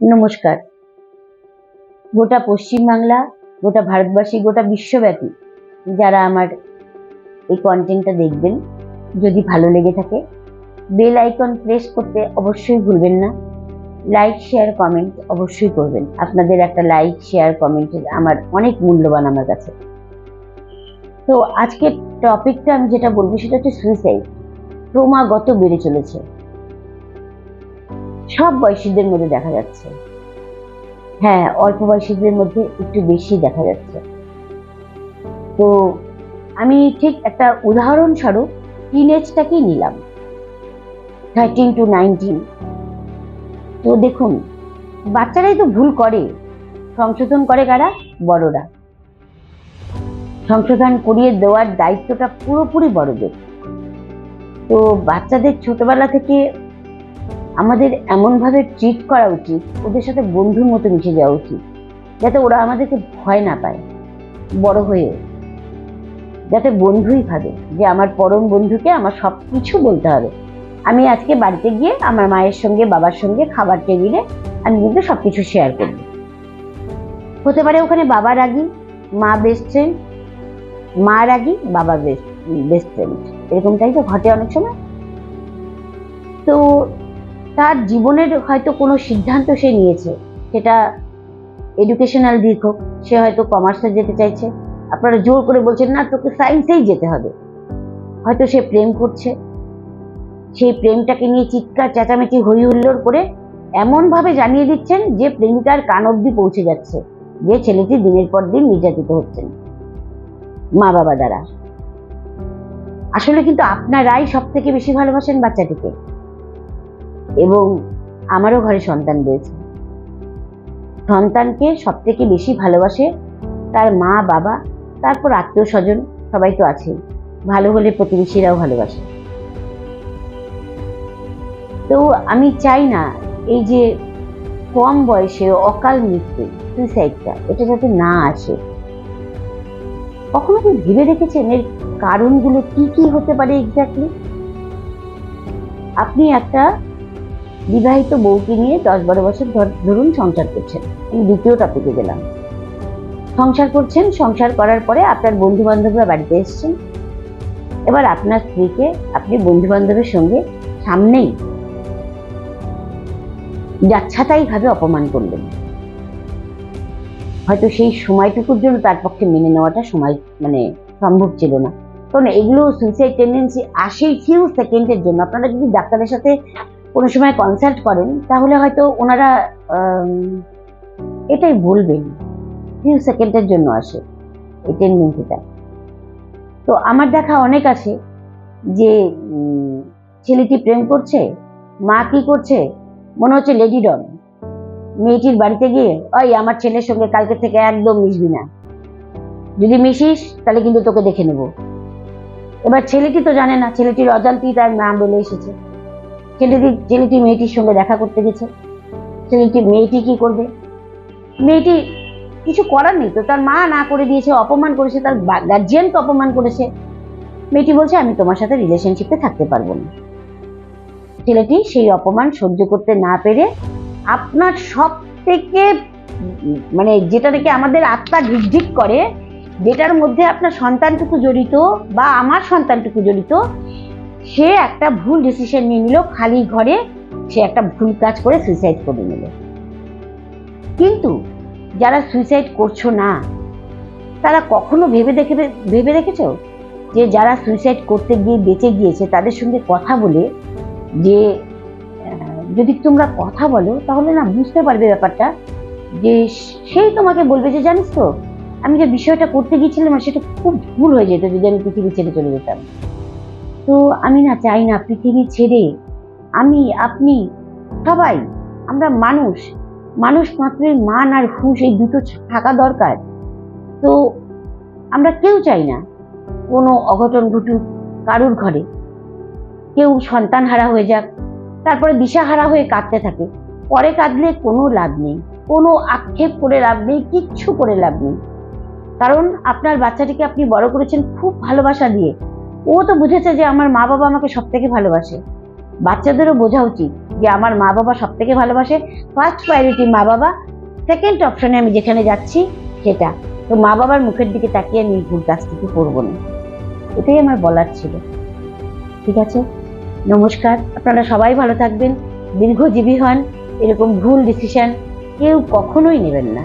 নমস্কার। গোটা পশ্চিমবাংলা, গোটা ভারতবাসী, গোটা বিশ্বব্যাপী যারা আমার এই কন্টেন্টটা দেখবেন, যদি ভালো লেগে থাকে বেল আইকন প্রেস করতে অবশ্যই ভুলবেন না। লাইক শেয়ার কমেন্ট অবশ্যই করবেন। আপনাদের একটা লাইক শেয়ার কমেন্ট আমার অনেক মূল্যবান আমার কাছে। তো আজকের টপিকটা আমি যেটা বলব, সেটা হচ্ছে সুইসাইড ক্রমাগত বেড়ে চলেছে। সব বয়সীদের মধ্যে দেখা যাচ্ছে। হ্যাঁ অল্প বয়সীদের মধ্যে একটু বেশি দেখা যাচ্ছে। তো আমি ঠিক একটা উদাহরণস্বরূপ টিনেজটাকেই নিলাম। থার্টিন টু নাইনটিন তো দেখুন, বাচ্চারাই তো ভুল করে। সংশোধন করে কারা? বড়রা। সংশোধন করিয়ে দেওয়ার দায়িত্বটা পুরোপুরি বড়দের। তো বাচ্চাদের ছোটবেলা থেকে আমাদের এমনভাবে ট্রিট করা উচিত, ওদের সাথে বন্ধুর মতো মিশে যাওয়া উচিত, যাতে ওরা আমাদেরকে ভয় না পায়, বড় হয়ে যাতে বন্ধুই ভাবে যে আমার পরম বন্ধুকে আমার সব কিছু বলতে হবে। আমি আজকে বাড়িতে গিয়ে আমার মায়ের সঙ্গে, বাবার সঙ্গে খাবার টেবিলে আমি কিন্তু সব কিছু শেয়ার করব। হতে পারে ওখানে বাবা রাগি, মা বেস্ট ফ্রেন্ড মা রাগি, বাবা বেস্ট বেস্ট ফ্রেন্ড এরকমটাই তো ঘটে অনেক সময়। তো তার জীবনের হয়তো কোনো সিদ্ধান্ত সে নিয়েছে। সেটা এডুকেশনাল দিক হোক, সে হয়তো কমার্সে যেতে চাইছে। আপনারা জোর করে বলছেন, না, তোকে সায়েন্সেই যেতে হবে। হয়তো সে প্রেম করছে। সেই প্রেমটাকে নিয়ে চিৎকার, চেঁচামেচি হই হুল্লোড় করে এমনভাবে জানিয়ে দিচ্ছেন যে প্রেমিকার কান অব্দি পৌঁছে যাচ্ছে, যে ছেলেটি দিনের পর দিন নির্যাতিত হচ্ছেন। মা বাবা দ্বারা। আসলে কিন্তু আপনারাই সব থেকে বেশি ভালোবাসেন বাচ্চাটিকে। এবং আমারও ঘরে সন্তান রয়েছে। সন্তানকে সব থেকে বেশি ভালোবাসে তার মা, বাবা, তারপর আত্মীয় স্বজন সবাই তো আছেই। ভালো হলে প্রতিবেশীরাও ভালোবাসে। তো আমি চাই না এই যে কম বয়সে অকাল মৃত্যু সুইসাইডটা এটা যাতে না আসে। কখনো কি ভেবে দেখেছেন এর কারণগুলো কি কি হতে পারে এক্স্যাক্টলি আপনি একটা বিবাহিত বউকে নিয়ে দশ বারো বছর ধরুন সংসার করছেন। আমি দ্বিতীয় টপিকে গেলাম। সংসার করছেন, সংসার করার পরে আপনার বন্ধু বান্ধবরা বাড়িতে এসছেন। এবার আপনার স্ত্রীকে আপনি বন্ধু বান্ধবের সঙ্গে সামনেই যাচ্ছাতাই ভাবে অপমান করলেন। হয়তো সেই সময়টুকুর জন্য তার পক্ষে মেনে নেওয়াটা সময় মানে সম্ভব ছিল না। কারণ এগুলো সুইসাইড টেন্ডেন্সি আসেই ফিউ সেকেন্ডের জন্য। আপনারা যদি ডাক্তারের সাথে কোনো সময় কনসাল্ট করেন, তাহলে হয়তো ওনারা এটাই বলবেন। ফিউ সেকেন্ডের জন্য আসে এই টেন্ডেন্সিটা তো আমার দেখা অনেক আছে যে ছেলেটি প্রেম করছে, মা কি করছে, মনে হচ্ছে লেডি ডন মেয়েটির বাড়িতে গিয়ে, ওই আমার ছেলের সঙ্গে কালকে থেকে একদম মিশবি না। যদি মিশিস, তাহলে কিন্তু তোকে দেখে নেব। এবার ছেলেটি তো জানে না, ছেলেটির অজান্তেই তার নাম বলে এসেছে। ছেলেটি ছেলেটি মেয়েটির সঙ্গে দেখা করতে গেছে ছেলেটি মেয়েটি কি করবে? মেয়েটি কিছু করার নেই তো, তার মা না করে দিয়েছে, অপমান করেছে, তার গার্জিয়ানকে অপমান করেছে। মেয়েটি বলছে, আমি তোমার সাথে রিলেশনশিপে থাকতে পারব না। ছেলেটি সেই অপমান সহ্য করতে না পেরে আপনার সব থেকে মানে যেটা থেকে আমাদের আত্মা ঢিকঢিক করে, যেটার মধ্যে আপনার সন্তানটুকু জড়িত বা আমার সন্তানটুকু জড়িত সে একটা ভুল ডিসিশন নিয়ে নিল, খালি ঘরে সে একটা ভুল কাজ করে সুইসাইড করে নিল। কিন্তু যারা সুইসাইড করছ না, তারা কখনো ভেবে দেখে ভেবে দেখেছ? যে যারা সুইসাইড করতে গিয়ে বেঁচে গিয়েছে, তাদের সঙ্গে কথা বলে যে যদি তোমরা কথা বলো, তাহলে না বুঝতে পারবে ব্যাপারটা। যে সেই তোমাকে বলবে যে, জানিস তো, আমি যে বিষয়টা করতে গিয়েছিলাম সেটা খুব ভুল হয়ে যেত যদি আমি পৃথিবী ছেড়ে চলে যেতাম। তো আমি না চাই না পৃথিবী ছেড়ে। আমি, আপনি, সবাই, আমরা মানুষ। মানুষ মাত্রই মান আর হুঁশ এই দুটো থাকা দরকার। তো আমরা কেউ চাই না কোনো অঘটন ঘটুক কারুর ঘরে। কেউ সন্তান হারা হয়ে যাক, তারপরে দিশাহারা হয়ে কাঁদতে থাকে। পরে কাঁদলে কোনো লাভ নেই, কোনো আক্ষেপ করে লাভ নেই, কিচ্ছু করে লাভ নেই। কারণ আপনার বাচ্চাটিকে আপনি বড় করেছেন খুব ভালোবাসা দিয়ে। ও তো বুঝেছে যে আমার মা বাবা আমাকে সব থেকে ভালোবাসে। বাচ্চাদেরও বোঝা উচিত যে আমার মা বাবা সব থেকে ভালোবাসে। ফার্স্ট প্রায়োরিটি মা বাবা সেকেন্ড অপশনে আমি যেখানে যাচ্ছি সেটা। তো মা বাবার মুখের দিকে তাকিয়ে আমি ভুল কাজটুকু করব না। এটাই আমার বলার ছিল। ঠিক আছে? নমস্কার। আপনারা সবাই ভালো থাকবেন। দীর্ঘজীবী হন। এরকম ভুল ডিসিশন কেউ কখনোই নেবেন না।